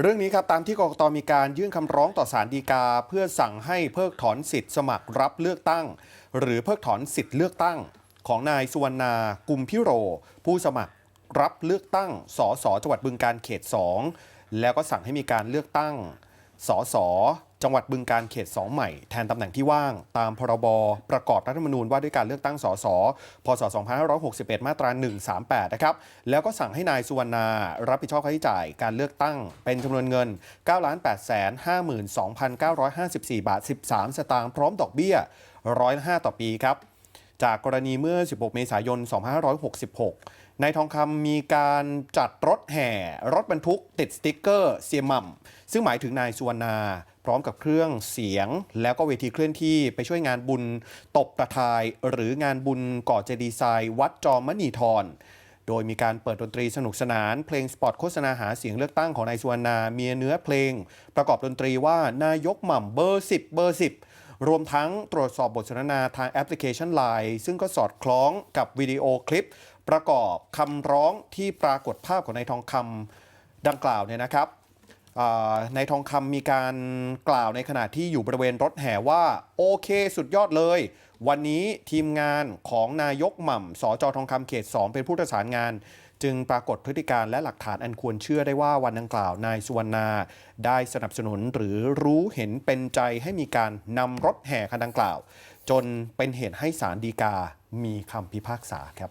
เรื่องนี้ครับตามที่กรกตมีการยื่นคำร้องต่อศาลฎีกา เพื่อสั่งให้เพิกถอนสิทธิ์สมัครรับเลือกตั้ง หรือเพิกถอนสิทธิ์เลือกตั้ง ของนายสุวรรณากุมพิโร ผู้สมัครรับเลือกตั้งสสจังหวัดบึงการเขต 2 แล้วก็สั่งให้มีการเลือกตั้งสส จังหวัดบึงการเขต 2 ใหม่ แทนตำแหน่งที่ว่าง ตามพรบประกอบรัฐธรรมนูญว่าด้วยการเลือกตั้งสสพศ 2561 มาตรา 138 นะครับ แล้วก็สั่งให้นายสุวรรณา รับผิดชอบค่าใช้จ่ายการเลือกตั้งเป็นจำนวนเงิน 9 8 5 2 9 5 4 บาท 13 สตางค์พร้อมดอกเบี้ยร้อยละ5ต่อปีครับ จากกรณีเมื่อ 16 เมษายน 2566 ในทองคำมีการจัดรถแห่ รถบรรทุกติดสติ๊กเกอร์เซียมัมซึ่งหมายถึงนายสุวรรณา พร้อมกับเครื่องเสียง แล้วก็เวทีเคลื่อนที่ไปช่วยงานบุญตบประทาย หรืองานบุญก่อเจดีย์ทรายวัดจอมมณีทรโดยมีการเปิดดนตรีสนุกสนาน เพลงสปอตโฆษณาหาเสียงเลือกตั้งของนายสุวรรณามียเนื้อเพลง ประกอบดนตรีว่านายกหม่ำเบอร์ 10 เบอร์ 10 รวมทั้งตรวจสอบบทสนทนาทางแอปพลิเคชัน Line ซึ่งก็สอดคล้องกับวิดีโอคลิป ประกอบคำร้องที่ปรากฏภาพของนายทองคำดังกล่าวเนี่ยนะครับ ในทองคำมีการกล่าวในขณะที่อยู่บริเวณรถแห่ว่า โอเคสุดยอดเลย วันนี้ทีมงานของนายกหม่ำสจทองคำเขต 2 เป็นผู้ประสานงาน จึงปรากฏพฤติการและหลักฐานอันควรเชื่อได้ว่าวันดังกล่าวนายสุวรรณา ได้สนับสนุนหรือรู้เห็นเป็นใจให้มีการนำรถแห่คันดังกล่าว จนเป็นเหตุให้ศาลฎีกามีคำพิพากษาครับ